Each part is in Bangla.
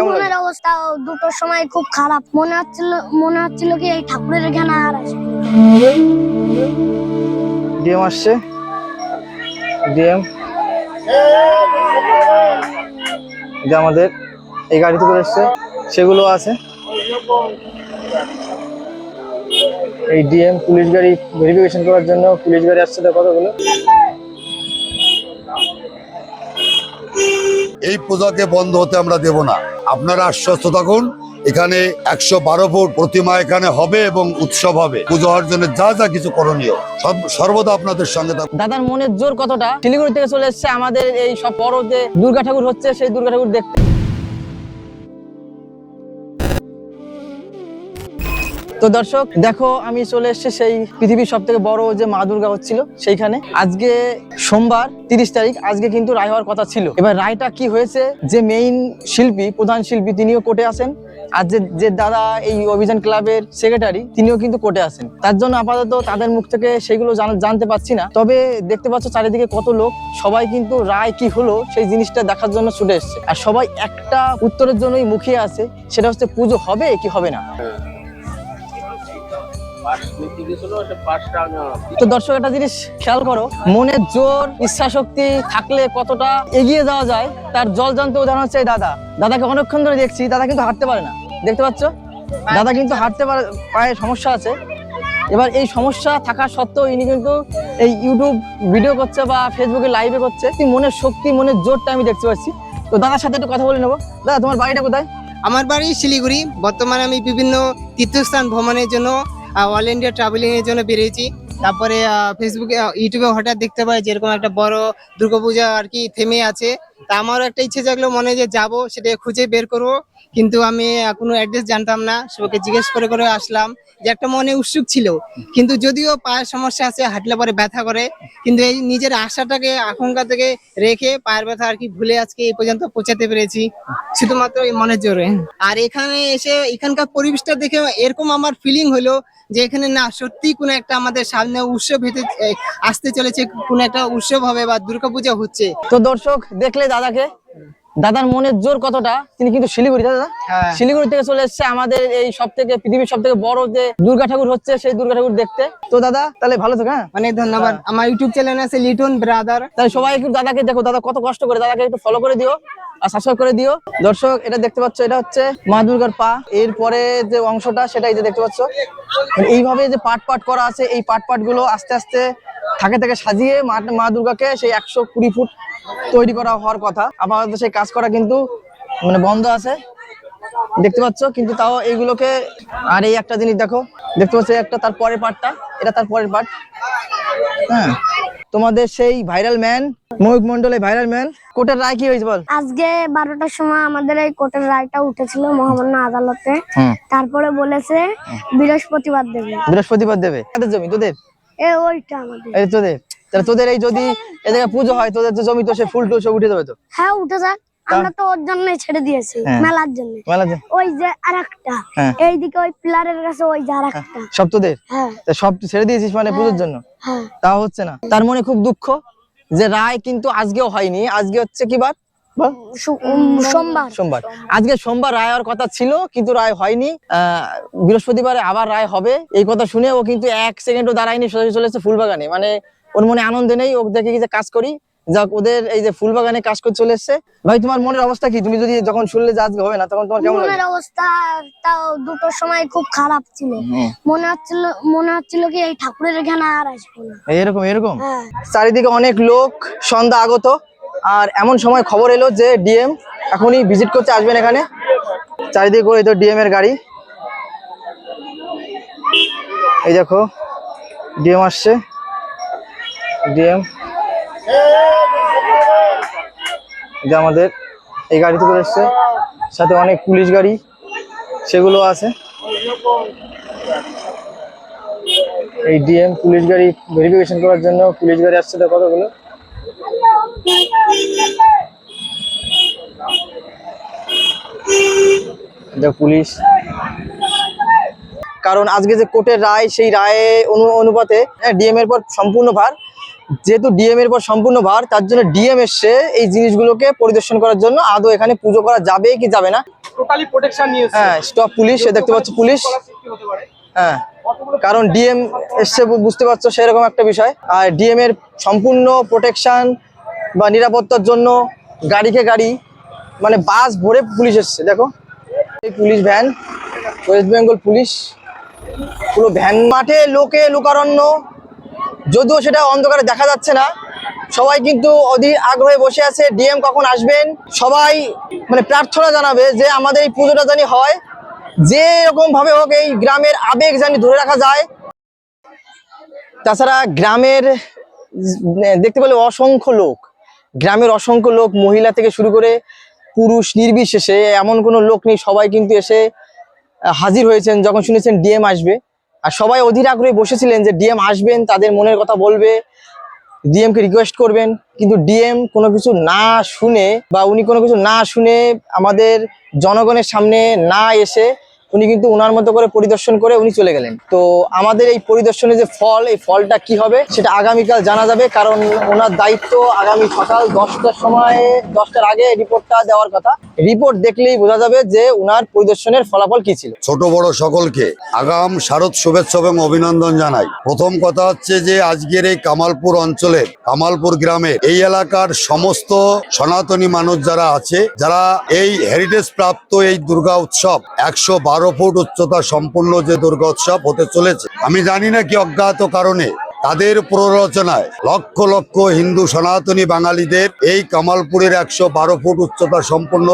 মনের অবস্থা দুটোর সময় খুব খারাপ। মনে হচ্ছিল মনে হচ্ছিল কি এই ঠাকুরের এখানে আর ডিএম আসছে? ডিএম? যে আমাদের এই গাড়িতে করে এসছে সেগুলো আছে। এই ডিএম পুলিশ গাড়ি ভেরিফিকেশন করার জন্য পুলিশ গাড়ি আসছে কতগুলো। এই পূজাকে বন্ধ হতে আমরা দেব না। আপনারা আশ্বস্ত থাকুন, এখানে একশো বারো ফুট প্রতিমা এখানে হবে এবং উৎসব হবে। পুজো অর্জনের যা যা কিছু করণীয়, সব সর্বদা আপনাদের সঙ্গে থাকবে দাদার মনের জোর কতটা? শিলিগুড়ি থেকে চলে এসছে আমাদের এই সব বড় যে দুর্গা ঠাকুর হচ্ছে, সেই দুর্গা ঠাকুর দেখতে। তো দর্শক, দেখো, আমি চলে এসেছি সেই পৃথিবীর সব থেকে বড় যে মা দুর্গা হচ্ছিল, সেইখানে। আজকে সোমবার, তিরিশ তারিখ, আজকে কিন্তু রায় হওয়ার কথা ছিল। এবার রায়টা কি হয়েছে? যে মেইন শিল্পী, প্রধান শিল্পী, তিনিও কোর্টে আসেন আর যে যে দাদা এই অভিযান ক্লাবের সেক্রেটারি তিনিও কিন্তু কোর্টে আসেন তার জন্য আপাতত তাদের মুখ থেকে সেগুলো জানা- জানতে পারছি না। তবে দেখতে পাচ্ছ চারিদিকে কত লোক। সবাই কিন্তু রায় কি হলো, সেই জিনিসটা দেখার জন্য ছুটে এসছে। আর সবাই একটা উত্তরের জন্যই মুখিয়ে আছে। সেটা হচ্ছে পুজো হবে কি হবে না? তো দর্শক একটা জিনিস খেয়াল করো মনের জোর ইচ্ছা শক্তি থাকলে কতটা এগিয়ে যাওয়া যায় তার জল জানতে উদাহরণ হচ্ছে দাদা। দাদাকে অনেকক্ষণ ধরে দেখছি দাদা কিন্তু হাঁটতে পারে না। দেখতে পাচ্ছ? দাদা কিন্তু হাঁটতে পারে পায়ে সমস্যা আছে। এবার এই সমস্যা থাকা সত্ত্বেও ইনি কিন্তু এই ইউটিউব ভিডিও করছে বা ফেসবুকে লাইভে করছে। মনের শক্তি মনের জোরটা আমি দেখতে পাচ্ছি। তো দাদার সাথে একটু কথা বলে নেব। দাদা তোমার বাড়িটা কোথায়? আমার বাড়ি শিলিগুড়ি। বর্তমানে আমি বিভিন্ন তীর্থস্থান ভ্রমণের জন্য অল ইন্ডিয়া ট্রাভেলিং এর জন্য বেরিয়েছি। তারপরে ফেসবুকে ইউটিউবে হঠাৎ দেখতে পাই যেরকম একটা বড় দুর্গাপূজা আর কি থেমে আছে। তা আমারও একটা ইচ্ছে জাগলো মনে যে যাব, সেটা খুঁজে বের করব। কিন্তু আমি কোনো অ্যাড্রেস জানতাম না। সবাইকে জিজ্ঞেস করে করে আসলাম যে একটা মনে উৎসুক ছিল। কিন্তু যদিও পায়ের সমস্যা আছে, হাঁটলে পরে ব্যথা করে। কিন্তু এই নিজের আশাটাকে আশঙ্কা থেকে রেখে পায়ের ব্যথা আর কি ভুলে আজকে এই পর্যন্ত পৌঁছাতে পেরেছি। শুধুমাত্র এই মনের জোরে। আর এখানে এসে, এখানকার পরিবেশটা দেখে এরকম আমার ফিলিং হলো যে এখানে না সত্যি কোনো একটা আমাদের সামনে উৎসব এ, আসতে চলেছে কোনো একটা উৎসব হবে বা দুর্গাপূজা হচ্ছে। তো দর্শক দেখলে দাদাকে? দাদার মনের জোর কতটা? তিনি কিন্তু শিলিগুড়ি দাদা হ্যাঁ। শিলিগুড়ি থেকে চলে এসেছে আমাদের এই সব থেকে পৃথিবীর সব থেকে বড় যে দুর্গা ঠাকুর হচ্ছে সেই দুর্গা ঠাকুর দেখতে। তো দাদা তাহলে ভালো থাকো হ্যাঁ? অনেক ধন্যবাদ। আমার ইউটিউব চ্যানেল আছে লিটন ব্রাদার। তাহলে সবাই একটু দাদাকে দেখো দাদা কত কষ্ট করে দাদাকে একটু ফলো করে দিও। আর সাবস্ক্রাইব করে দিও। দর্শক, এটা দেখতে পাচ্ছ, এটা হচ্ছে মা দুর্গার পা। এরপরে যে অংশটা সেটাই যে দেখতে পাচ্ছ। মানে এইভাবে যে পাট পাট করা আছে, এই পাট পাটগুলো আস্তে আস্তে থাকে থাকে সাজিয়ে মা মা দুর্গাকে সেই একশো কুড়ি ফুট তৈরি করা হওয়ার কথা। আপাতত সেই কাজ করা কিন্তু মানে বন্ধ আছে। দেখতে পাচ্ছ, কিন্তু তাও এইগুলোকে, আর এই একটা জিনিস দেখো। দেখতে পাচ্ছ একটা তার পরের পার্টটা এটা তার পরের পার্ট হ্যাঁ। তোমাদের সেই ভাইরাল ম্যান মহিক মন্ডলে ভাইরাল ম্যান কোর্টের রায় কি হয়েছে বল? আজকে বারোটার সময় আমাদের এই কোর্টের রায়টা উঠেছিল মহামান্য আদালতে। তারপরে বলেছে বৃহস্পতিবার দেবে। বৃহস্পতিবার দেবে। কাদের জমি? তোদের? এ ওইটা আমাদের। এই তোদের। তাহলে তোদের এই যদি এদিকে পুজো হয় তোদের তো জমি তো সে ফুল টুল সব উঠে যাবে তো। হ্যাঁ উঠে যাক। আমরা তো ওর জন্যই ছেড়ে দিয়েছি হ্যাঁ। মেলার জন্য। ওই যে আরেকটা হ্যাঁ। এইদিকে ওই পিলারের কাছে ওই যে আরেকটা। সব তোদের? হ্যাঁ। সব ছেড়ে দিয়েছিস মানে পুজোর জন্য? হ্যাঁ। তাও হচ্ছে না। তার মনে খুব দুঃখ যে রায় কিন্তু আজকেও হয়নি। আজকে হচ্ছে কি বার? সোমবার। সোমবার। আজকে সোমবার রায় হওয়ার কথা ছিল কিন্তু রায় হয়নি। আহ, বৃহস্পতিবারে আবার রায় হবে। এই কথা শুনে ও কিন্তু এক সেকেন্ডও দাঁড়ায়নি সোজাসুজি চলে এসেছে ফুলবাগানে। মানে ওর মনে আনন্দ নেই ও দেখে কি যে কাজ করি। যাক ওদের এই যে ফুলবাগানে কাজ করে চলে এসছে। ভাই তোমার মনের অবস্থা কি? তুমি যদি যখন শুনলে যে আজকে হবে না তখন তোমার কেমন মনের অবস্থা তাও দুটোর সময় খুব খারাপ ছিল। মনে হচ্ছিল মনে হচ্ছিল কি এই ঠাকুরের এখানে আর আসব না। এরকম এরকম? হ্যাঁ। চারিদিকে অনেক লোক সন্ধ্যা আগত আর এমন সময় খবর এলো যে ডিএম এখনই ভিজিট করতে আসবেন এখানে। চারিদিকে করে তো ডিএম এর গাড়ি। এই দেখো ডিএম আসছে। ডিএম যে আমাদের এই গাড়িতে করে এসছে। সাথে অনেক পুলিশ গাড়ি, সেগুলো আছে। এই ডিএম পুলিশ গাড়ি ভেরিফিকেশন করার জন্য পুলিশ গাড়ি আসছে তো কতগুলো। পুলিশ। কারণ আজকে যে কোর্টের রায়, সেই রায়ে অনু, অনুপাতে ডিএম এর পর সম্পূর্ণ ভার। যেহেতু ডিএম এর পর সম্পূর্ণ ভার তার জন্য ডিএম এসছে এই জিনিসগুলোকে পরিদর্শন করার জন্য আদৌ এখানে পুজো করা যাবে কি যাবে না। টোটালি প্রোটেকশন নিয়ে হ্যাঁ স্টপ পুলিশ দেখতে পাচ্ছ পুলিশ। হ্যাঁ কারণ ডিএম এসছে বুঝতে পারছ সেরকম একটা বিষয়। আর ডিএম এর সম্পূর্ণ প্রোটেকশন বা নিরাপত্তার জন্য গাড়িকে গাড়ি মানে বাস ভরে পুলিশ এসছে দেখো। এই police van West Bengal police পুরো ভ্যান মাঠে লোকে লোকারণ্য। যদিও সেটা অন্ধকারে দেখা যাচ্ছে না। সবাই কিন্তু অধীর আগ্রহে বসে আছে, ডিএম কখন আসবেন? সবাই মানে প্রার্থনা জানাবে যে আমাদের এই পুজোটা জানি হয়, যে ভাবে হোক এই গ্রামের আবেগ জানি ধরে রাখা যায়। তাছাড়া গ্রামের দেখতে পেলে অসংখ্য লোক, গ্রামের অসংখ্য লোক, মহিলা থেকে শুরু করে পুরুষ নির্বিশেষে, এমন কোনো লোক নেই, সবাই কিন্তু এসে হাজির হয়েছেন, যখন শুনেছেন ডিএম আসবে। আর সবাই অধীর আগ্রহে বসেছিলেন যে ডিএম আসবেন, তাদের মনের কথা বলবে ডিএম কে রিকোয়েস্ট করবেন। কিন্তু ডিএম কোনো কিছু না শুনে বা উনি কোনো কিছু না শুনে আমাদের জনগণের সামনে না এসে উনি কিন্তু ওনার মতো করে পরিদর্শন করে উনি চলে গেলেন। তো আমাদের এই পরিদর্শনের যে ফল, এই ফলটা কি হবে সেটা আগামীকাল জানা যাবে, কারণ ওনার দায়িত্ব আগামী সকাল দশটার সময়, দশটার আগে রিপোর্টটা দেওয়ার কথা। রিপোর্ট দেখলেই বোঝা যাবে যে উনার পরিদর্শনের ফলাফল কি ছিল। ছোট বড় সকলকে আগাম শারদ শুভেচ্ছা এবং অভিনন্দন জানাই। প্রথম কথা হচ্ছে যে আজকের এই কামালপুর অঞ্চলের কামালপুর গ্রামের এই এলাকার সমস্ত সনাতনী মানুষ যারা আছে, যারা এই হেরিটেজ প্রাপ্ত এই দুর্গা উৎসব, একশো বারো ফুট উচ্চতা সম্পূর্ণ যে দুর্গা উৎসব হতে চলেছে। আমি জানি না কি অজ্ঞাত কারণে তাদের প্ররোচনায় লক্ষ লক্ষ হিন্দু সনাতনী বাঙালিদের এই কামালপুরের একশো বারো ফুট উচ্চতা সম্পূর্ণ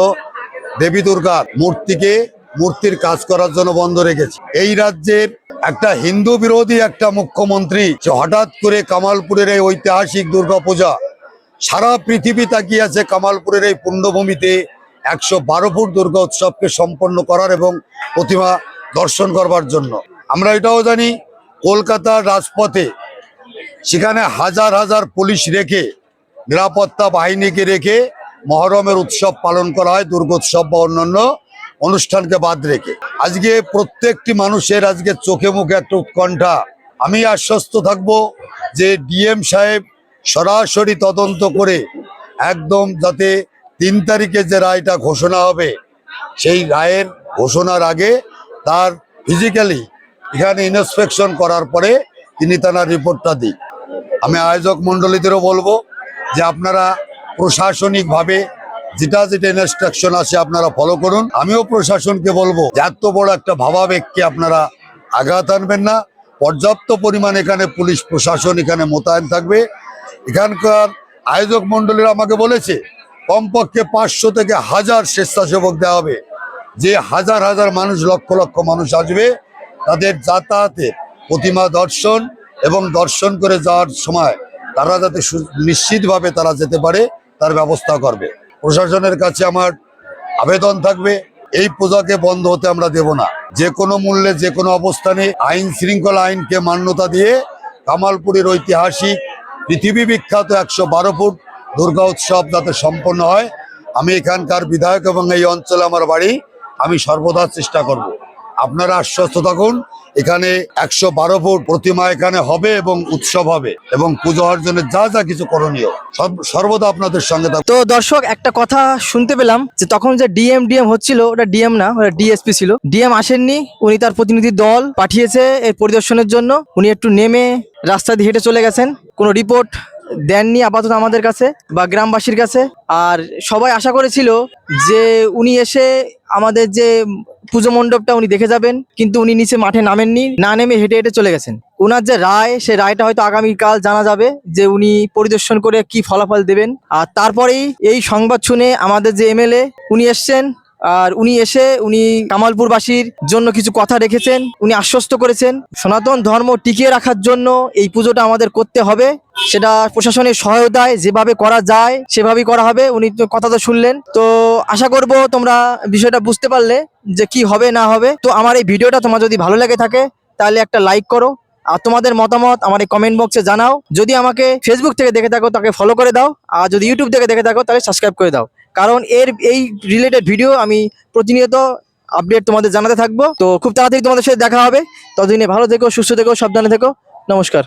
দেবী দুর্গার মূর্তিকে, মূর্তির কাজ করার জন্য বন্ধ রেখেছে। এই রাজ্যের একটা হিন্দু বিরোধী একটা মুখ্যমন্ত্রী হঠাৎ করে কামালপুরের এই ঐতিহাসিক দুর্গাপূজা, সারা পৃথিবী তাকিয়ে আছে কামালপুরের এই পুণ্যভূমিতে একশো বারো ফুট দুর্গা উৎসবকে সম্পন্ন করার এবং প্রতিমা দর্শন করবার জন্য। আমরা এটাও জানি, কলকাতার রাজপথে সেখানে হাজার হাজার পুলিশ রেখে, নিরাপত্তা বাহিনীকে রেখে মহরমের উৎসব পালন করা হয়, দুর্গোৎসব বা অন্যান্য অনুষ্ঠানকে বাদ রেখে। আজকে প্রত্যেকটি মানুষের আজকে চোখে মুখে একটা উৎকণ্ঠা। আমি আশ্বস্ত থাকব যে ডিএম সাহেব সরাসরি তদন্ত করে একদম যাতে তিন তারিখে যে রায়টা ঘোষণা হবে, সেই রায়ের ঘোষণার আগে তার ফিজিক্যালি এখানে ইন্সপেকশন করার পরে তিনি তার রিপোর্টটা দিক আমি আয়োজক মণ্ডলীদেরও বলব যে আপনারা প্রশাসনিকভাবে যেটা যেটা ইনস্ট্রাকশন আছে আপনারা ফলো করুন। আমিও প্রশাসনকে বলব যে এত বড় একটা ভাবাবেগকে আপনারা আঘাত আনবেন না। পর্যাপ্ত পরিমাণ এখানে পুলিশ প্রশাসন এখানে মোতায়েন থাকবে। এখানকার আয়োজক মণ্ডলীরা আমাকে বলেছে, কমপক্ষে পাঁচশো থেকে হাজার স্বেচ্ছাসেবক দেওয়া হবে। যে হাজার হাজার মানুষ, লক্ষ লক্ষ মানুষ আসবে, তাদের যাতায়াতের প্রতিমা দর্শন এবং দর্শন করে যাওয়ার সময় তারা যাতে নিশ্চিতভাবে তারা যেতে পারে, তার ব্যবস্থা করবে। প্রশাসনের কাছে আমার আবেদন থাকবে, এই পূজাকে বন্ধ হতে আমরা দেব না। যে কোনো মূল্যে, যে কোনো অবস্থানে আইন শৃঙ্খলা আইনকে মান্যতা দিয়ে কামালপুরের ঐতিহাসিক, পৃথিবী বিখ্যাত একশো বারো ফুট দুর্গা উৎসব যাতে সম্পন্ন হয়, আমি এখানকার বিধায়ক এবং এই অঞ্চলে আমার বাড়ি, আমি সর্বদা চেষ্টা করব। আপনারা আশ্বস্ত থাকুন, এখানে একশো বারো ফুট প্রতিমা এখানে হবে এবং উৎসব হবে এবং পুজো অর্জনের যা যা কিছু করণীয় সর্বদা আপনাদের সঙ্গে তো দর্শক, একটা কথা শুনতে পেলাম যে তখন যে ডিএম ডিএম হচ্ছিল, ওটা ডিএম না, ওটা ডিএসপি ছিল। ডিএম আসেননি, উনি তার প্রতিনিধি দল পাঠিয়েছে এই পরিদর্শনের জন্য। উনি একটু নেমে রাস্তা দিয়ে হেঁটে চলে গেছেন। কোনো রিপোর্ট দেননি আপাতত আমাদের কাছে বা গ্রামবাসীর কাছে। আর সবাই আশা করেছিল যে উনি এসে আমাদের যে পুজো মণ্ডপটা উনি দেখে যাবেন, কিন্তু উনি নিচে মাঠে নামেননি, না নেমে হেঁটে হেঁটে চলে গেছেন। ওনার যে রায়, সে রায়টা হয়তো আগামীকাল জানা যাবে, যে উনি পরিদর্শন করে কি ফলাফল দেবেন। আর তারপরেই এই সংবাদ শুনে আমাদের যে এমএলএ, উনি এসছেন আর উনি এসে, উনি কামালপুরবাসীর জন্য কিছু কথা রেখেছেন, উনি আশ্বস্ত করেছেন। সনাতন ধর্ম টিকিয়ে রাখার জন্য এই পুজোটা আমাদের করতে হবে। সেটা প্রশাসনের সহায়তায় যেভাবে করা যায়, সেভাবেই করা হবে। উনি তো কথা তো শুনলেন। তো আশা করব তোমরা বিষয়টা বুঝতে পারলে যে কি হবে, না হবে। তো আমার এই ভিডিওটা তোমার যদি ভালো লাগে থাকে, তাহলে একটা লাইক করো। আর তোমাদের মতামত আমার এই কমেন্ট বক্সে জানাও। যদি আমাকে ফেসবুক থেকে দেখে থাকো, তাকে ফলো করে দাও। আর যদি ইউটিউব থেকে দেখে থাকো, তাহলে সাবস্ক্রাইব করে দাও। কারণ এর এই রিলেটেড ভিডিও আমি প্রতিনিয়ত আপডেট তোমাদের জানাতে থাকব। তো খুব তাড়াতাড়ি তোমাদের সাথে দেখা হবে। ততদিনে ভালো থেকো, সুস্থ থেকো, সাবধানে থেকো। নমস্কার।